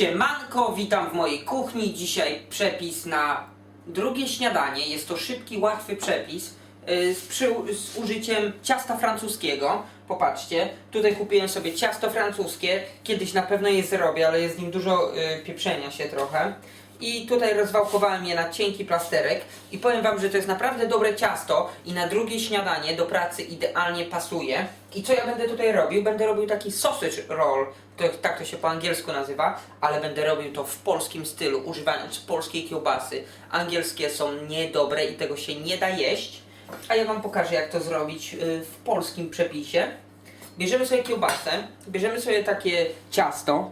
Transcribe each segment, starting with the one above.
Siemanko, witam w mojej kuchni. Dzisiaj przepis na drugie śniadanie. Jest to szybki, łatwy przepis yy, z, przy, z użyciem ciasta francuskiego. Popatrzcie, tutaj kupiłem sobie ciasto francuskie. Kiedyś na pewno je zrobię, ale jest w nim dużo yy, pieprzenia się trochę. I tutaj rozwałkowałem je na cienki plasterek i powiem wam, że to jest naprawdę dobre ciasto i na drugie śniadanie do pracy idealnie pasuje. I co ja będę tutaj robił? Będę robił taki sausage roll, to, tak to się po angielsku nazywa, ale będę robił to w polskim stylu, używając polskiej kiełbasy. Angielskie są niedobre i tego się nie da jeść, a ja wam pokażę jak to zrobić y, w polskim przepisie. Bierzemy sobie kiełbasę, bierzemy sobie takie ciasto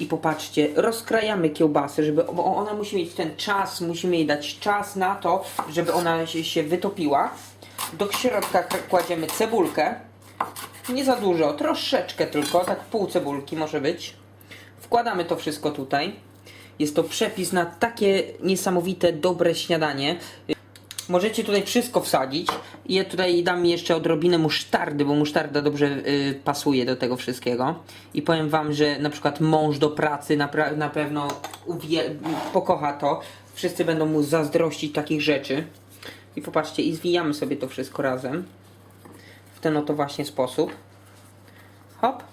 i popatrzcie, rozkrajamy kiełbasę, żeby bo ona musi mieć ten czas, musimy jej dać czas na to, żeby ona się, się wytopiła. Do środka kładziemy cebulkę, nie za dużo, troszeczkę tylko, tak pół cebulki może być. Wkładamy to wszystko tutaj. Jest to przepis na takie niesamowite, dobre śniadanie. Możecie tutaj wszystko wsadzić. Ja tutaj dam jeszcze odrobinę musztardy, bo musztarda dobrze y, pasuje do tego wszystkiego. I powiem wam, że na przykład mąż do pracy na, na pewno pokocha to. Wszyscy będą mu zazdrościć takich rzeczy. I popatrzcie, i zwijamy sobie to wszystko razem. W ten oto właśnie sposób. Hop.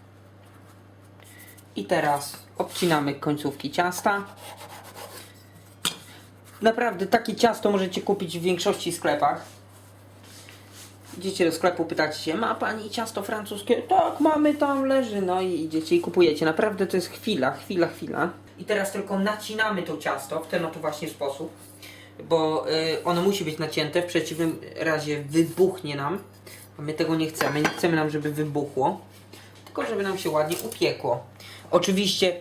I teraz obcinamy końcówki ciasta. Naprawdę takie ciasto możecie kupić w większości sklepach. Idziecie do sklepu, pytacie się, ma pani ciasto francuskie? Tak, mamy, tam leży. No i idziecie i kupujecie. Naprawdę to jest chwila, chwila, chwila. I teraz tylko nacinamy to ciasto w ten oto właśnie sposób. Bo y, ono musi być nacięte, w przeciwnym razie wybuchnie nam. A my tego nie chcemy. Nie chcemy nam, żeby wybuchło. Tylko żeby nam się ładnie upiekło. Oczywiście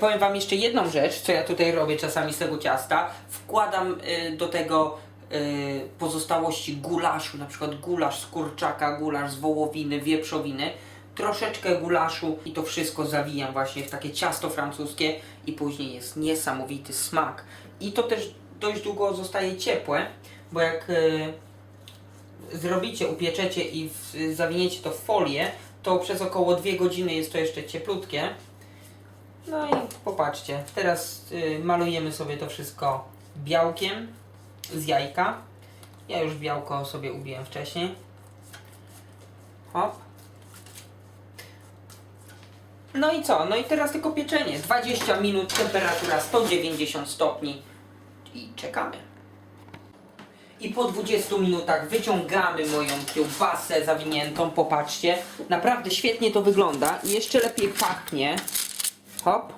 powiem wam jeszcze jedną rzecz, co ja tutaj robię czasami z tego ciasta. Wkładam y, do tego y, pozostałości gulaszu, na przykład gulasz z kurczaka, gulasz z wołowiny, wieprzowiny. Troszeczkę gulaszu i to wszystko zawijam właśnie w takie ciasto francuskie i później jest niesamowity smak. I to też dość długo zostaje ciepłe, bo jak y, zrobicie, upieczecie i zawiniecie to w folię, to przez około 2 godziny jest to jeszcze cieplutkie. No i popatrzcie, teraz y, malujemy sobie to wszystko białkiem z jajka. Ja już białko sobie ubiłem wcześniej. Hop. No i co? No i teraz tylko pieczenie. 20 minut, temperatura 190 stopni i czekamy. I po 20 minutach wyciągamy moją kiełbasę zawiniętą, popatrzcie. Naprawdę świetnie to wygląda i jeszcze lepiej pachnie. Hop.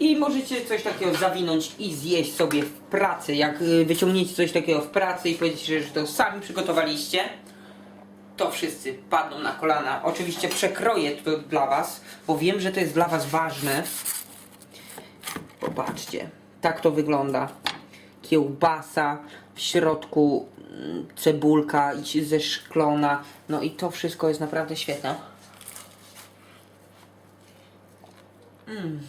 I możecie coś takiego zawinąć i zjeść sobie w pracy. Jak y, wyciągniecie coś takiego w pracy i powiecie, że to sami przygotowaliście, to wszyscy padną na kolana. Oczywiście przekroję to dla Was, bo wiem, że to jest dla Was ważne. Popatrzcie, tak to wygląda. Kiełbasa, w środku mm, cebulka ze szklona. No i to wszystko jest naprawdę świetne. Mm.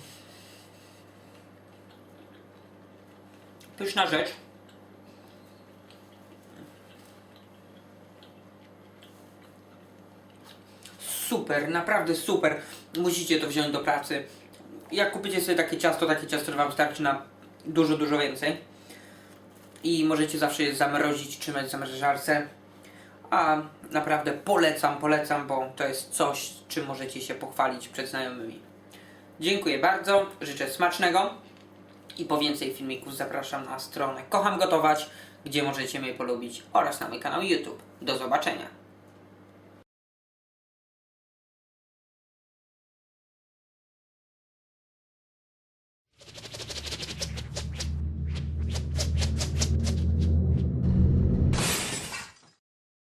Pyszna rzecz. Super, naprawdę super. Musicie to wziąć do pracy. Jak kupicie sobie takie ciasto, takie ciasto wam starczy na dużo, dużo więcej. I możecie zawsze je zamrozić, trzymać w zamrażarce. A naprawdę polecam, polecam, bo to jest coś, czym możecie się pochwalić przed znajomymi. Dziękuję bardzo, życzę smacznego i po więcej filmików zapraszam na stronę Kocham Gotować, gdzie możecie mnie polubić oraz na mój kanał YouTube. Do zobaczenia.